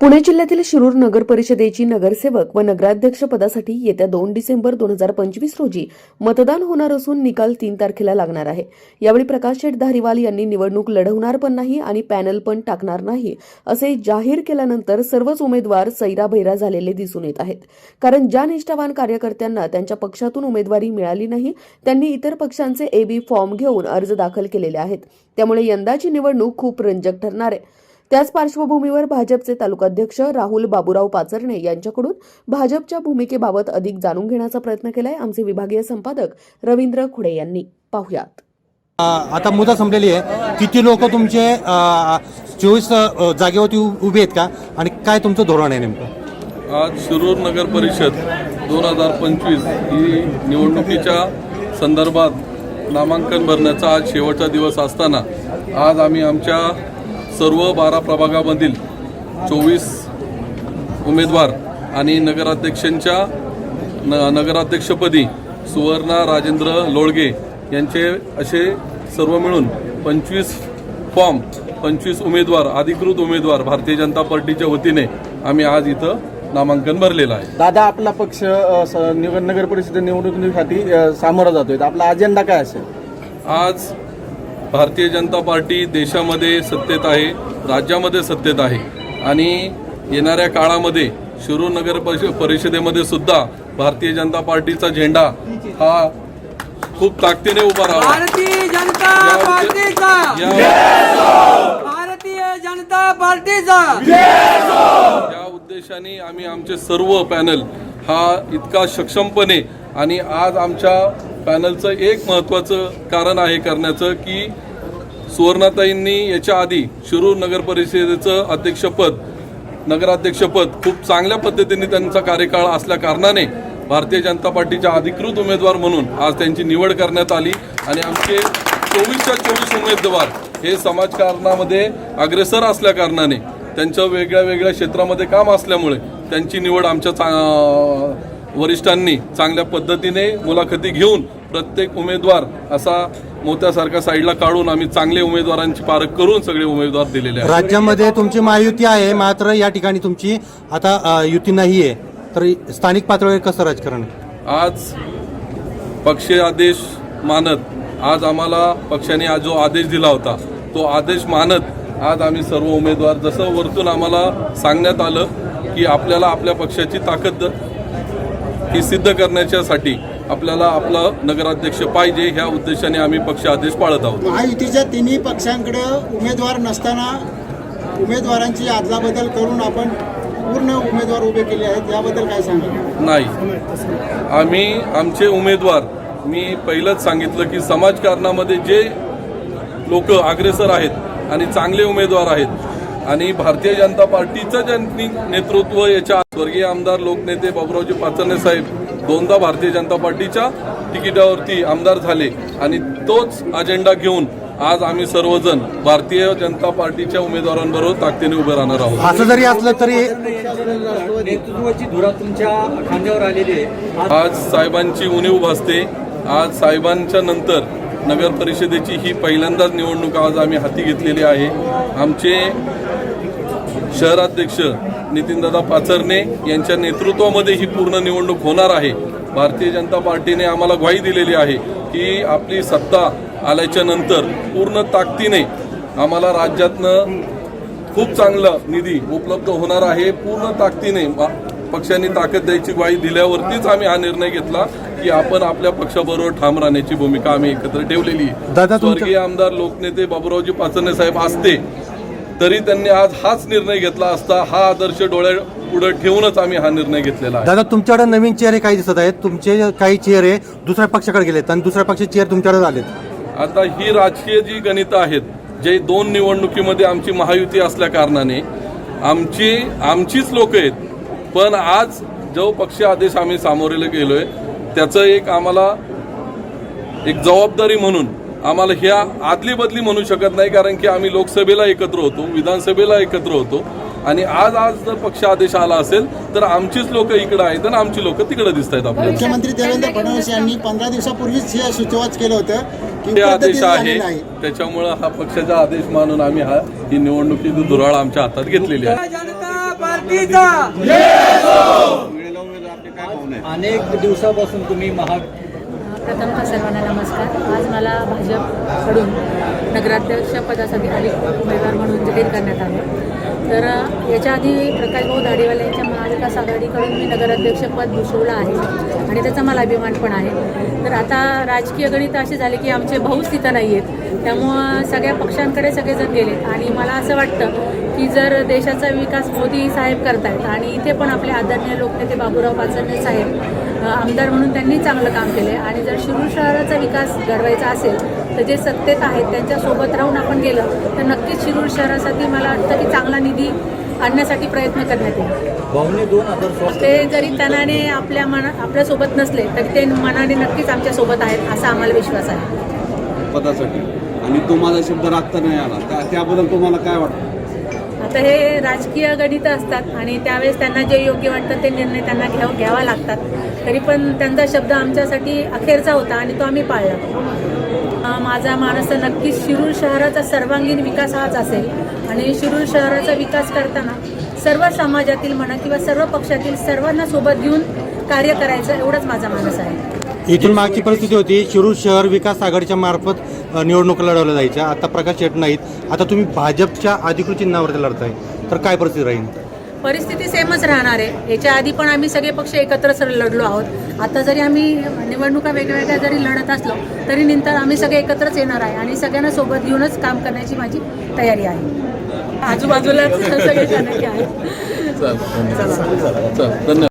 पुणे जिल्ह्यातील शिरूर नगर परिषदेची नगरसेवक व नगराध्यक्ष पदासाठी येत्या दोन डिसेंबर दोन हजार पंचवीस रोजी मतदान होणार असून निकाल तीन तारखेला लागणार आहे. यावेळी प्रकाश शेठ धारीवाल यांनी निवडणूक लढवणार पण नाही आणि पॅनल पण टाकणार नाही असे जाहीर केल्यानंतर सर्वच उमेदवार सैराभैरा झालेले दिसून येत आहेत. कारण ज्या निष्ठावान कार्यकर्त्यांना त्यांच्या पक्षातून उमेदवारी मिळाली नाही त्यांनी इतर पक्षांचे एबी फॉर्म घेऊन अर्ज दाखल केलेले आहेत. त्यामुळे यंदाची निवडणूक खूप रंजक ठरणार आहे. त्याच पार्श्वभूमीवर भाजपचे तालुकाध्यक्ष राहुल बाबूराव पाचरणे यांच्याकडून भाजपच्या भूमिकेबाबत अधिक जाणून घेण्याचा प्रयत्न केलाय. आमचे विभागीय संपादक रवींद्र खुडे यांनी. पाहुयात. अ, आता मुदत संपलेली आहे. किती लोक तुमचे चोवीस जागेवरती उभे आहेत का? आणि काय तुमचं धोरण आहे नेमकं? आज शिरूर नगर परिषद दोन हजार पंचवीस ही निवडणुकीच्या संदर्भात नामांकन भरण्याचा आज शेवटचा दिवस असताना आज आम्ही आमच्या सर्व बारा प्रभागामधील चोवीस उमेदवार आणि नगराध्यक्षांच्या न नगराध्यक्षपदी सुवर्णा राजेंद्र लोळगे यांचे असे सर्व मिळून पंचवीस फॉर्म पंचवीस उमेदवार अधिकृत उमेदवार भारतीय जनता पार्टीच्या वतीने आम्ही आज इथं नामांकन भरलेलं आहे. दादा आपला पक्ष नगर परिषद निवडणुकीसाठी सामोरा जातोय. आपला अजेंडा काय असेल? आज भारतीय जनता पार्टी देशामध्ये सत्तेत आहे राज्यामध्ये सत्तेत आहे. आणि येणाऱ्या काळामध्ये शिरूर नगर परिष- परिषदेमध्ये सुद्धा भारतीय जनता पार्टीचा झेंडा हा खूप ताकदीने उभा राहावा भारतीय जनता पार्टीचा. भारतीय जनता पार्टीचा. या उद्देशाने आम्ही आमचे सर्व पॅनल हा इतका सक्षमपणे आणि आज आमच्या पॅनलचं एक महत्त्वाचं कारण आहे करण्याचं की सुवर्णाताईंनी याच्या आधी शिरूर नगर परिषदेचं अध्यक्षपद नगराध्यक्षपद खूप चांगल्या पद्धतीने त्यांचा कार्यकाळ असल्या कारणाने भारतीय जनता पार्टीच्या अधिकृत उमेदवार म्हणून आज त्यांची निवड करण्यात आली. आणि आमचे चोवीसच्या चोवीस उमेदवार हे समाजकारणामध्ये अग्रेसर असल्या कारणाने त्यांचं वेगळ्या वेगळ्या क्षेत्रामध्ये काम असल्यामुळे त्यांची निवड आमच्या चा- वरिष्ठांनी चांगल्या पद्धतीने मुलाखती घेऊन प्रत्येक उमेदवार असा मोत्यासारखा साईडला काढून आम्ही चांगले उमेदवारांची पारख करून सगळे उमेदवार दिलेले आहेत राज्यामध्ये तुमची महायुती आहे मात्र या ठिकाणी तुमची आता अ, युती नाही आहे तर स्थानिक पातळीवर कसं राजकारण आहे? आज पक्ष आदेश मानत आज आम्हाला पक्षाने आज जो आदेश दिला होता तो आदेश मानत आज आम्ही सर्व उमेदवार जसं वरतून आम्हाला सांगण्यात आलं की आपल्याला आपल्या पक्षाची ताकद ही सिद्ध करण्याच्यासाठी आपल्याला आपला नगराध्यक्ष पाहिजे ह्या उद्देशाने आम्ही पक्ष आदेश पाळत आहोत. महायुतीच्या तिन्ही पक्षांकडे उमेदवार नसताना उमेदवारांची अदलाबदल करून आपण पूर्ण उमेदवार उभे केले आहेत याबद्दल काय सांगा नाही. आम्ही आमचे उमेदवार मी पहिलंच सांगितलं की समाजकारणामध्ये जे लोक अग्रेसर आहेत आणि चांगले उमेदवार आहेत आणि भारतीय जनता पार्टीचं ज्यांनी नेतृत्व याच्या स्वर्गीय आमदार लोकनेते बाबुरावजी पाचरणे साहेब दोनदा भारतीय जनता पार्टीच्या तिकिटावरती आमदार झाले आणि तोच अजेंडा घेऊन आज आम्ही सर्वजण भारतीय जनता पार्टीच्या उमेदवारांबरोबर ताकदीने उभे राहणार आहोत. असं जरी असलं तरी नेतृत्वाची धुरा तुमच्या खांद्यावर आलेली आहे. आज साहेबांची उणीव भासते. आज साहेबांच्या नंतर नगर परिषदेची ही पहिल्यांदाच निवडणूक आज आम्ही हाती घेतलेली आहे. आमचे शहराध्यक्ष नितीनदादा पाचरणे यांच्या नेतृत्वामध्ये ही पूर्ण निवडणूक होणार आहे. भारतीय जनता पार्टीने आम्हाला ग्वाही दिलेली आहे की आपली सत्ता आल्याच्यानंतर पूर्ण ताकदीने आम्हाला राज्यातनं खूप चांगला निधी उपलब्ध होणार आहे. पूर्ण ताकदीने पक्षांनी ताकद द्यायची ग्वाही दिल्यावरतीच आम्ही हा निर्णय घेतला की आपण आपल्या पक्षाबरोबर ठाम राहण्याची भूमिका आम्ही एकत्र ठेवलेली आहे. स्वर्गीय आमदार लोकनेते बाबुरावजी पाचरणे साहेब असते. तरी त्यांनी आज हाच निर्णय घेतला असता हा आदर्श डोळ्या पुढे ठेवूनच आम्ही हा निर्णय घेतलेला आहे. दादा तुमच्याकडे नवीन चेहरे काही दिसत आहेत. तुमचे काही चेहरे दुसऱ्या पक्षाकडे गेलेत आणि दुसऱ्या पक्षाचे चेहरे तुमच्याकडे आलेत. आता ही राजकीय जी गणितं आहेत जे दोन निवडणुकीमध्ये आमची महायुती असल्या कारणाने आमची आमचीच लोक आहेत. पण आज जो पक्ष आदेश आम्ही सामोरेला गेलोय त्याचं एक आम्हाला एक जबाबदारी म्हणून आम्हाला ह्या आदली बदली म्हणू शकत नाही कारण की आम्ही लोकसभेला एकत्र होतो विधानसभेला एकत्र होतो. आणि आज आज जर पक्ष आदेश आला असेल तर आमचीच लोक इकडे आहेत आणि आमची लोक तिकडे दिसत आहेत आपल्याला मुख्यमंत्री देवेंद्र फडणवीस यांनी पंधरा दिवसापूर्वीच हे सुचवाच केलं होतं की ते आदेश आहे. त्याच्यामुळं हा पक्षाचा आदेश मानून आम्ही हा ही निवडणुकीची धुराळ आमच्या हातात घेतलेली आहे. अनेक दिवसापासून तुम्ही महा प्रथम सर्वांना नमस्कार. आज मला भाजपकडून नगराध्यक्षपदासाठी अधिक उमेदवार म्हणून जाहीर करण्यात आले. तर याच्या आधी प्रकाशभाऊ दाढेवाले यांच्या महाविकास आघाडीकडून मी नगराध्यक्षपद भूषवलं आहे आणि त्याचा मला अभिमान पण आहे. तर आता राजकीय गणित असे झाले की आमचे भाऊच तिथं नाही आहेत. त्यामुळं सगळ्या पक्षांकडे सगळेजण गेलेत आणि मला असं वाटतं की जर देशाचा विकास मोदी साहेब करतायत आणि इथे पण आपले आदरणीय लोकनेते बाबूराव पाचरणे साहेब आमदार म्हणून त्यांनी चांगलं काम केलं आहे आणि जर शिरूर शहराचा विकास घडवायचा असेल तर जे सत्तेत आहेत त्यांच्यासोबत राहून आपण गेलं तर नक्कीच शिरूर शहरासाठी मला वाटतं की चांगला निधी आणण्यासाठी प्रयत्न करण्यात येईल. ते जरी तनाने आपल्या मना आपल्यासोबत नसले तरी ते मनाने नक्कीच आमच्यासोबत आहेत असा आम्हाला विश्वास आहे. पदासाठी. आणि तो माझा शब्द राखता नाही आला. त्या- त्याबद्दल तुम्हाला काय वाटतं? आता हे राजकीय गणित असतात आणि त्यावेळेस त्यांना जे योग्य वाटतं ते निर्णय त्यांना घ्याव घ्यावा लागतात. तरी पण त्यांचा शब्द आमच्यासाठी अखेरचा होता आणि तो आम्ही पाळला. माझा मानस नक्कीच शिरूर शहराचा सर्वांगीण विकास हाच असेल. आणि शिरूर शहराचा विकास करताना सर्व समाजातील म्हणा किंवा सर्व पक्षातील सर्वांना सोबत घेऊन कार्य करायचं एवढंच माझा मानस आहे. इथून मागची परिस्थिती होती शिरूर शहर विकास आघाडीच्या मार्फत निवडणूक निवडणुका लढवल्या जायच्या. आता प्रकाश शेट नाहीत. आता तुम्ही भाजपच्या अधिकृत चिन्हावरती लढताय. तर काय परिस्थिती राहील? परिस्थिती सेमच राहणार आहे. याच्या आधी पण आम्ही सगळे पक्ष एकत्र सर लढलो आहोत. आता जरी आम्ही निवडणुका वेगवेगळ्या जरी लढत असलो तरी नंतर आम्ही सगळे एकत्रच येणार आहे आणि सगळ्यांना सोबत घेऊनच काम करण्याची माझी तयारी आहे. आजूबाजूलाच सगळे चल धन्यवाद.